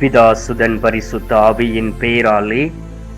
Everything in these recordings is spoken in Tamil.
பிதாசுதன் பரிசுத்த ஆவியின் பெயராலே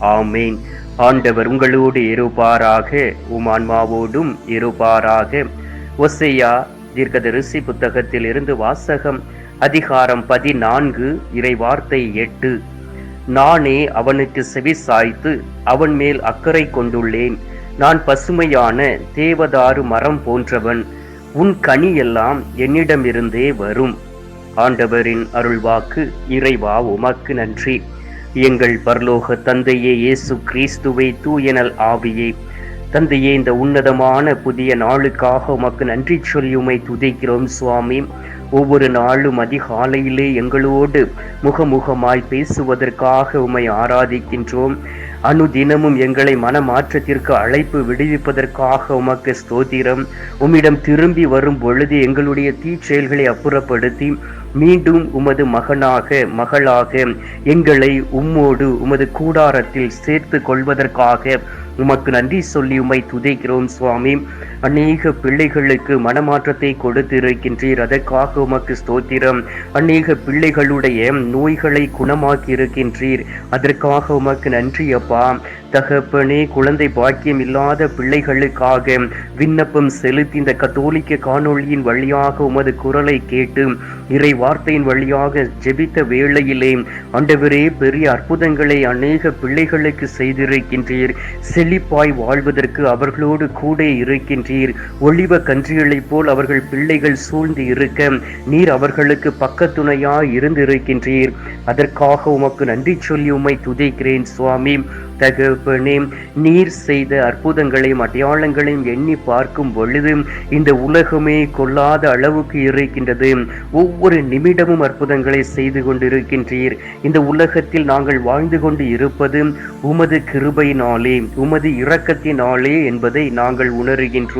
ஆமேன். ஆண்டவர் உங்களோடு இருப்பாராக உமான்மாவோடும் இருப்பாராக. ஒசையா தீர்க்கதரிசி புத்தகத்தில் இருந்து வாசகம் அதிகாரம் பதினான்கு இறைவார்த்தை எட்டு. நானே அவனுக்கு செவி சாய்த்து அவன் மேல் அக்கறை கொண்டுள்ளேன். நான் பசுமையான தேவதாரு மரம் போன்றவன். உன் கனியெல்லாம் என்னிடமிருந்தே வரும். ஆண்டவரின் அருள்வாக்கு இறைவா உமக்கு நன்றி. எங்கள் பர்லோக தந்தையே இயேசு கிறிஸ்துவை தூயனல் ஆவியே. தந்தையே இந்த உன்னதமான புதிய நாளுக்காக உமக்கு நன்றி சொல்லி உமை துதிக்கிறோம் சுவாமி. ஒவ்வொரு நாளும் அதிகாலையிலே எங்களோடு முகமுகமாய் பேசுவதற்காக உமை ஆராதிக்கின்றோம். அனுதினமும் எங்களை மனமாற்றத்திற்கு அழைப்பு விடுவிப்பதற்காக உமக்கு ஸ்தோத்திரம். உம்மிடம் திரும்பி வரும் பொழுது எங்களுடைய தீச்செயல்களை அப்புறப்படுத்தி மீண்டும் உமது மகனாக மகளாக எங்களை உம்மோடு உமது கூடாரத்தில் சேர்த்து கொள்வதற்காக உமக்கு நன்றி சொல்லி உம்மை துதைக்கிறோம் சுவாமி. அநேக பிள்ளைகளுக்கு மனமாற்றத்தை கொடுத்திருக்கின்றீர். அதற்காக உமக்கு ஸ்தோத்திரம். அநேக பிள்ளைகளுடைய நோய்களை குணமாக்கி இருக்கின்றீர் அதற்காக உமக்கு நன்றி அப்பா. தகப்பனே குழந்தை பாக்கியம் இல்லாத பிள்ளைகளுக்காக விண்ணப்பம் செலுத்தி இந்த கத்தோலிக்க காணொளியின் வழியாக உமது குரலை கேட்டு இறை வார்த்தையின் வழியாக ஜெபித்த வேளையிலே ஆண்டவரே பெரிய அற்புதங்களை அநேக பிள்ளைகளுக்கு செய்திருக்கின்றீர். செழிப்பாய் வாழ்வதற்கு அவர்களோடு கூட இருக்கின்ற இருக்கின்றீர் ஒளிவ கன்றிகளைப் போல் அவர்கள் பிள்ளைகள் சூழ்ந்து இருக்க நீர் அவர்களுக்கு பக்கத்துணையாய் இருந்திருக்கின்றீர். அதற்காக உமக்கு நன்றி சொல்லி உம்மை துதிக்கிறேன் சுவாமி. தகப்பனே நீர் செய்த அற்புதங்களையும் அடையாளங்களையும் எண்ணி பார்க்கும் பொழுது இந்த உலகமே கொள்ளாத அளவுக்கு இருக்கின்றது. ஒவ்வொரு நிமிடமும் அற்புதங்களை செய்து கொண்டிருக்கின்றீர். இந்த உலகத்தில் நாங்கள் வாழ்ந்து கொண்டு இருப்பது உமது கிருபையினாலே உமது இரக்கத்தினாலே என்பதை நாங்கள் உணர்கின்றோம்.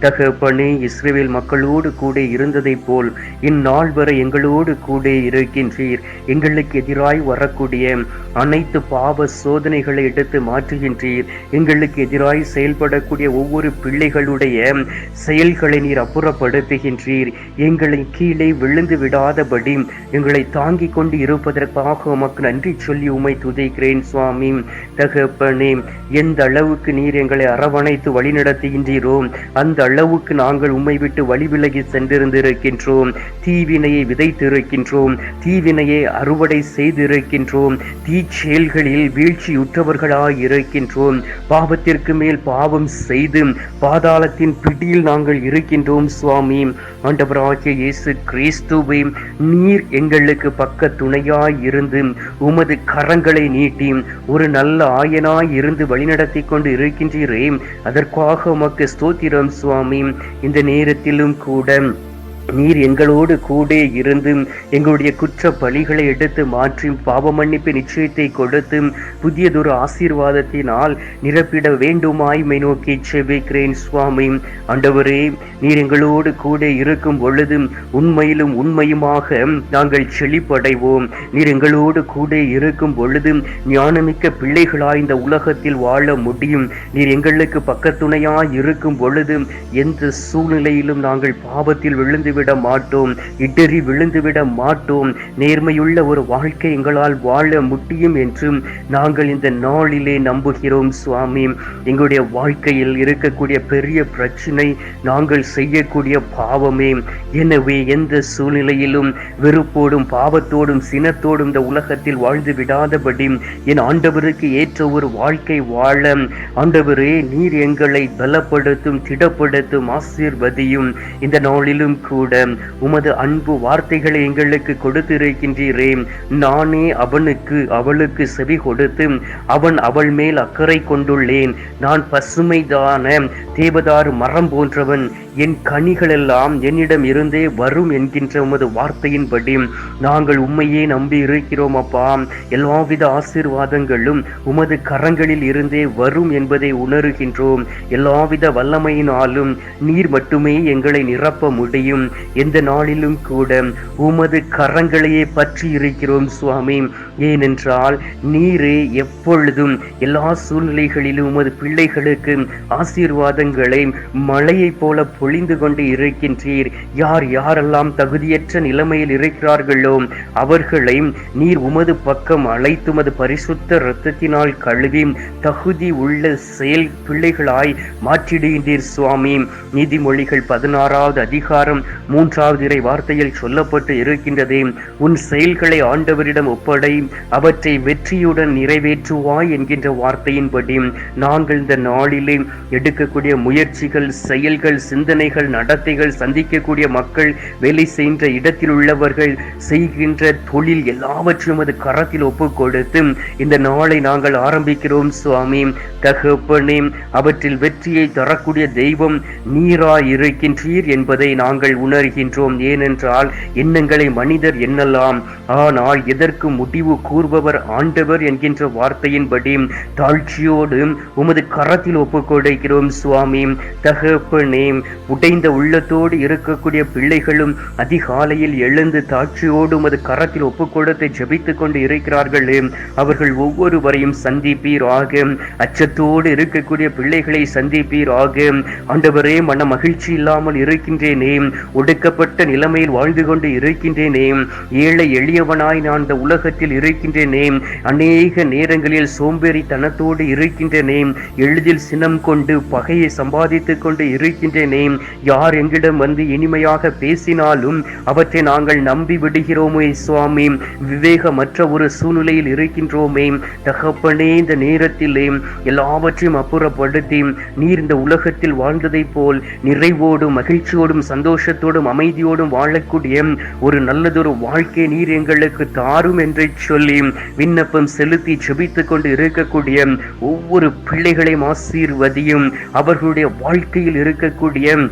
தகப்பனே இஸ்ரேல் மக்களோடு கூட இருந்ததைப் போல் இந்நாள் வரை எங்களோடு கூட இருக்கின்றீர். எங்களுக்கு எதிராய் வரக்கூடிய அனைத்து பாவ சோதனைகளை எடுத்து மாற்றுகின்றீர். எங்களுக்கு எதிராய் செயல்படக்கூடிய ஒவ்வொரு பிள்ளைகளுடைய செயல்களை நீர் அப்புறப்படுத்துகின்றீர். எங்களை கீழே விழுந்து விடாதபடி எங்களை தாங்கிக் கொண்டு இருப்பதற்காக உமக்கு நன்றி சொல்லி உமை துதைக்கிறேன் சுவாமி. தகப்பனே எந்த அளவுக்கு நீர் எங்களை அரவணைத்து வழிநடத்துகின்றீரோ அந்த அளவுக்கு நாங்கள் உம்மை விட்டு வழி விலகி சென்றிருந்திருக்கின்றோம். தீவினையை விதைத்திருக்கின்றோம். தீவினையை அறுவடை செய்திருக்கின்றோம். தீச்செயல்களில் வீழ்ச்சியுற்றவர்களாய் இருக்கின்றோம். பாவத்திற்கு மேல் பாவம் செய்து பாதாளத்தின் பிடியில் நாங்கள் இருக்கின்றோம் சுவாமி. ஆண்டவராகிய இயேசு கிறிஸ்துவை நீர் எங்களுக்கு பக்க துணையாய் இருந்து உமது கரங்களை நீட்டி ஒரு நல்ல ஆயனாய் இருந்து வழிநடத்தி கொண்டு இருக்கின்றீரே. அதற்காக உமக்கு ஸ்தோத்திரம் சுவாமி. இந்த நேரத்திலும் கூட நீர் எங்களோடு கூட இருந்து எங்களுடைய குற்ற பலிகளை எடுத்து மாற்றி பாவ மன்னிப்பு நிச்சயத்தை கொடுத்து புதியதொரு ஆசீர்வாதத்தினால் நிரப்பிட வேண்டுமாய் மை நோக்கி செபிக்கிறேன் சுவாமி. ஆண்டவரே நீர் எங்களோடு கூட இருக்கும் பொழுது உண்மையிலும் உண்மையுமாக நாங்கள் செழிப்படைவோம். நீர் எங்களோடு கூட இருக்கும் பொழுது ஞானமிக்க பிள்ளைகளாய் இந்த உலகத்தில் வாழ முடியும். நீர் எங்களுக்கு பக்கத்துணையாய் இருக்கும் பொழுது எந்த சூழ்நிலையிலும் நாங்கள் பாவத்தில் விழுந்து விட மாட்டோம் இடறி விழுந்துவிட மாட்டோம். நேர்மையுள்ள ஒரு வாழ்க்கை எங்களால் வாழ முடியும் என்று நாங்கள் இந்த நாளிலே நம்புகிறோம் சுவாமி. எங்களுடைய வாழ்க்கையில் இருக்கக்கூடிய பெரிய பிரச்சனை நாங்கள் செய்யக்கூடிய பாவமே. எனவே எந்த சூழ்நிலையிலும் வெறுப்போடும் பாவத்தோடும் சினத்தோடும் இந்த உலகத்தில் வாழ்ந்து விடாதபடி என் ஆண்டவருக்கு ஏற்ற ஒரு வாழ்க்கை வாழ. ஆண்டவரே நீர் எங்களை பலப்படுத்தும் திடப்படுத்தும் ஆசீர்வதியும். இந்த நாளிலும் கூட உமது அன்பு வார்த்தைகளை எங்களுக்கு கொடுத்திருக்கின்றீரே. நானே அவனுக்கு அவளுக்கு செவி கொடுத்து அவன் அவள் மேல் அக்கறை கொண்டுள்ளேன். நான் பசுமைதான தேவதாறு மரம் போன்றவன். என் கனிகளெல்லாம் என்னிடம் இருந்தே வரும் என்கின்ற உமது வார்த்தையின்படி நாங்கள் உண்மையே நம்பி இருக்கிறோம் அப்பா. எல்லாவித ஆசீர்வாதங்களும் உமது கரங்களில் இருந்தே வரும் என்பதை உணர்கின்றோம். எல்லாவித வல்லமையினாலும் நீர் மட்டுமே எங்களை நிரப்ப முடியும். எந்த நாளிலும் கூட உமது கரங்களையே பற்றி இருக்கிறோம் சுவாமி. ஏனென்றால் நீரே எப்பொழுதும் எல்லா சூழ்நிலைகளிலும் உமது பிள்ளைகளுக்கு ஆசீர்வாதங்களை மழையைப் போல பொழிந்து கொண்டு இருக்கின்றீர். யார் யாரெல்லாம் தகுதியற்ற நிலைமையில் இருக்கிறார்களோ அவர்களை நீர் உமது பக்கம் அழைத்துமது பரிசுத்த இரத்தத்தினால் கழுவி தகுதி உள்ள செயல் பிள்ளைகளாய் மாற்றிடுகின்றீர் சுவாமி. நீதிமொழிகள் பதினாறாவது அதிகாரம் மூன்றாவது இறை வார்த்தையில் சொல்லப்பட்டு இருக்கின்றதே. உன் செயல்களை ஆண்டவரிடம் ஒப்படை அவற்றை வெற்றியுடன் நிறைவேற்றுவாய் என்கின்ற வார்த்தையின்படி நாங்கள் இந்த நாளிலே எடுக்கக்கூடிய முயற்சிகள் செயல்கள் சிந்தனைகள் நடத்தைகள் சந்திக்கக்கூடிய மக்கள் வேலை செய்கின்ற இடத்தில் உள்ளவர்கள் செய்கின்ற தொழில் எல்லாவற்றையும் அது கரத்தில் ஒப்பு கொடுத்து இந்த நாளை நாங்கள் ஆரம்பிக்கிறோம் சுவாமி. தகப்பனே அவற்றில் வெற்றியை தரக்கூடிய தெய்வம் நீரா இருக்கின்றீர் என்பதை நாங்கள் உணர்கின்றோம். ஏனென்றால் எண்ணங்களை மனிதர் எண்ணலாம். ஆனால் எதற்கு முடிவு கூறுபவர் ஆண்டவர் என்கின்ற வார்த்தையின்படி தாழ்ச்சியோடு உமது கரத்தில் ஒப்புக்கொடுக்கிறோம் சுவாமி. தகப்பனே உடைந்த உள்ளத்தோடு இருக்கக்கூடிய பிள்ளைகளும் அதிகாலையில் எழுந்து தாட்சியோடு உமது கரத்தில் ஒப்புக் கொடுத்து கொண்டு இருக்கிறார்களே. அவர்கள் ஒவ்வொருவரையும் சந்திப்பீராக. அச்சத்தோடு இருக்கக்கூடிய பிள்ளைகளை சந்திப்பீராக. ஆண்டவரே மன மகிழ்ச்சி இல்லாமல் இருக்கின்றேனே. ஒடுக்கப்பட்ட நிலைமையில் வாழ்ந்து கொண்டு இருக்கின்றேனே. ஏழை எளியவனாய் நான் இந்த உலகத்தில் இருக்கின்றேனே. அநேக நேரங்களில் சோம்பேறித்தனத்தோடு இருக்கின்றேனே. எளிதில் சினம் கொண்டு பகையை சம்பாதித்துக் கொண்டு இருக்கின்றேனே. யார் எங்களிடம் வந்து இனிமையாக பேசினாலும் அவற்றை நாங்கள் நம்பி விடுகிறோமே சுவாமி. விவேகமற்ற ஒரு சூழ்நிலையில் இருக்கின்றோமே. தகப்பனே இந்த நேரத்திலே எல்லாவற்றையும் அப்புறப்படுத்தி நீர் இந்த உலகத்தில் வாழ்ந்ததைப் போல் நிறைவோடும் மகிழ்ச்சியோடும் சந்தோஷத்தோடும் அமைதியோடும் வாழக்கூடிய ஒரு நல்லதொரு வாழ்க்கை நீர் எங்களுக்கு தாரும் என்று சொல்லி விண்ணப்பம் செலுத்தி ஜெபித்துக் கொண்டு இருக்கக்கூடிய ஒவ்வொரு பிள்ளைகளையும் ஆசீர்வதியும். அவர்களுடைய வாழ்க்கையில் இருக்கக்கூடிய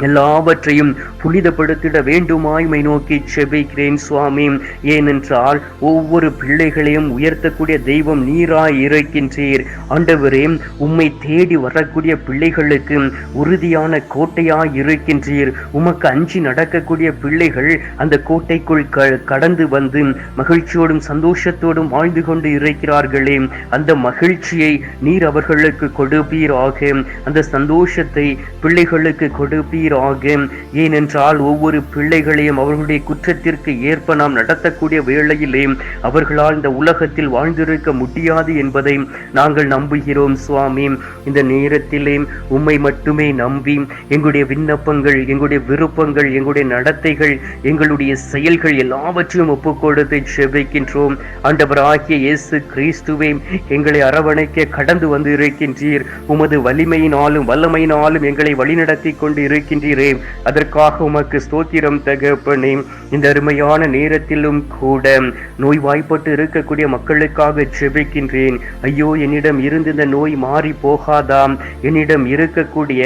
எல்லாவற்றையும் புனிதப்படுத்திட வேண்டுமாய்மை நோக்கி செபிக்கிறேன் சுவாமி. ஏனென்றால் ஒவ்வொரு பிள்ளைகளையும் உயர்த்தக்கூடிய தெய்வம் நீராய் இருக்கின்றீர். ஆண்டவரே உம்மை தேடி வரக்கூடிய பிள்ளைகளுக்கு உறுதியான கோட்டையாய் இருக்கின்றீர். உமக்கு அஞ்சி நடக்கக்கூடிய பிள்ளைகள் அந்த கோட்டைக்குள் க கடந்து வந்து மகிழ்ச்சியோடும் சந்தோஷத்தோடும் வாழ்ந்து கொண்டு இருக்கிறார்களே. அந்த மகிழ்ச்சியை நீர் அவர்களுக்கு கொடுப்பீராக. அந்த சந்தோஷத்தை பிள்ளைகளுக்கு கொடுப்பீர் ஆக ஏனென்றால் ஒவ்வொரு பிள்ளைகளையும் அவர்களுடைய குற்றத்திற்கு ஏற்ப நாம் நடத்தக்கூடிய வேளையிலே அவர்களால் இந்த உலகத்தில் வாழ்ந்திருக்க முடியாது என்பதை நாங்கள் நம்புகிறோம் சுவாமி. இந்த நேரத்திலே உம்மை மட்டுமே நம்பி எங்களுடைய விண்ணப்பங்கள் எங்களுடைய விருப்பங்கள் எங்களுடைய நடத்தைகள் எங்களுடைய செயல்கள் எல்லாவற்றையும் ஒப்புக்கொடுத்து செவிக்கின்றோம் ஆண்டவராகிய இயேசு கிறிஸ்துவே எங்களை அரவணைக்க கடந்து வந்து இருக்கின்றீர் உமது வலிமையினாலும் வல்லமையினாலும் எங்களை வழிநடத்தி கொண்டு இருக்கின்ற இருக்கின்றீரே அதற்காக உமக்கு ஸ்தோத்திரம் தகப்பனே. இந்த அருமையான நேரத்திலும் கூட நோய்வாய்ப்பட்டு இருக்கக்கூடிய மக்களுக்காக செபிக்கின்றேன் ஐயோ என்னிடம் இருந்து இந்த நோய் மாறி போகாதாம். என்னிடம் இருக்கக்கூடிய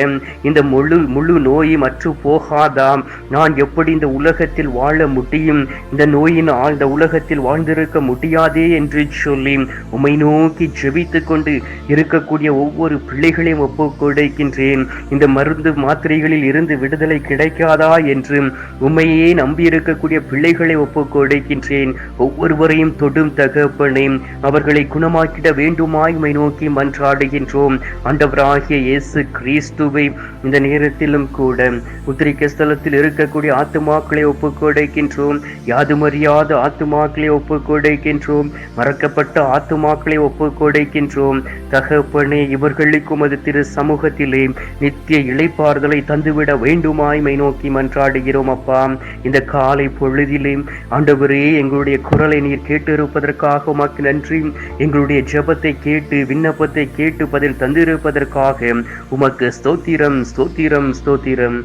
இந்த முழு முழு நோய் மற்று போகாதாம். நான் எப்படி இந்த உலகத்தில் வாழ முடியும்? இந்த நோயினால் இந்த உலகத்தில் வாழ்ந்திருக்க முடியாதே என்று சொல்லி உமை நோக்கி ஜெபித்து கொண்டு இருக்கக்கூடிய ஒவ்வொரு பிள்ளைகளையும் ஒப்பு கொடுக்கின்றேன் இந்த மருந்து மாத்திரைகளில் இருந்து விடுதலை கிடைக்காதா என்று உண்மையே நம்பியிருக்கக்கூடிய பிள்ளைகளை ஒப்பு கொடுக்கின்றேன். ஒவ்வொருவரையும் தொடும் தகப்பனே அவர்களை குணமாக்கிட வேண்டுமாய் உம்மை நோக்கி மன்றாடுகின்றோம். ஆண்டவராகிய இயேசு கிறிஸ்துவை இந்த நேரத்திலும் கூட உத்திரிக்க ஸ்தலத்தில் இருக்கக்கூடிய ஆத்துமாக்களை ஒப்புக்கொடுக்கின்றோம் யாதுமறியாத ஆத்துமாக்களை ஒப்புக்கொடுக்கின்றோம் மறக்கப்பட்ட ஆத்துமாக்களை ஒப்புக்கொடுக்கின்றோம் தகப்பனே இவர்களுக்கும் அது திரு சமூகத்திலே நித்திய இளைப்பாறுதலை தந்துவிட வேண்டுமாய்மை நோக்கி மன்றாடுகிறோம் அப்பா. இந்த காலை பொழுதிலே ஆண்டவரே எங்களுடைய குரலை நீர் கேட்டிருப்பதற்காக உமக்கு நன்றி. எங்களுடைய ஜெபத்தை கேட்டு விண்ணப்பத்தை கேட்டு பதில் தந்திருப்பதற்காக உமக்கு ஸ்தோத்திரம் ஸ்தோத்திரம் ஸ்தோத்திரம்.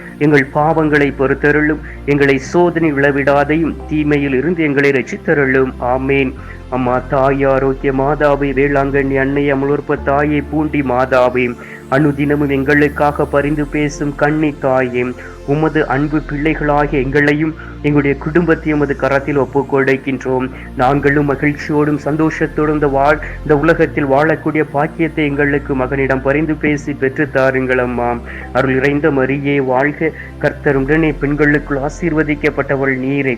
எங்கள் பாவங்களை பொறுத்தருளும் எங்களை சோதனை விளவிடாதையும் தீமையில் இருந்து எங்களை ரசித்தருளும் ஆமேன். அம்மா தாய் ஆரோக்கிய மாதாவை வேளாங்கண்ணி அன்னை அமலோற்ப தாயை பூண்டி மாதாவே அனுதினமும் எங்களுக்காக பரிந்து பேசும் கண்ணி தாயே உமது அன்பு பிள்ளைகளாகிய எங்களையும் எங்களுடைய குடும்பத்தை உமது கரத்தில் ஒப்புக்கொடுக்கின்றோம். நாங்களும் மகிழ்ச்சியோடும் சந்தோஷத்தோடும் இந்த வாழ் இந்த உலகத்தில் வாழக்கூடிய பாக்கியத்தை எங்களுக்கு மகனிடம் பரிந்து பேசி பெற்று தாருங்கள் அம்மா. அருள் இறைந்த மரியே வாழ்க. கர்த்தருடனே பெண்களுக்குள் ஆசீர்வதிக்கப்பட்டவள் நீரே.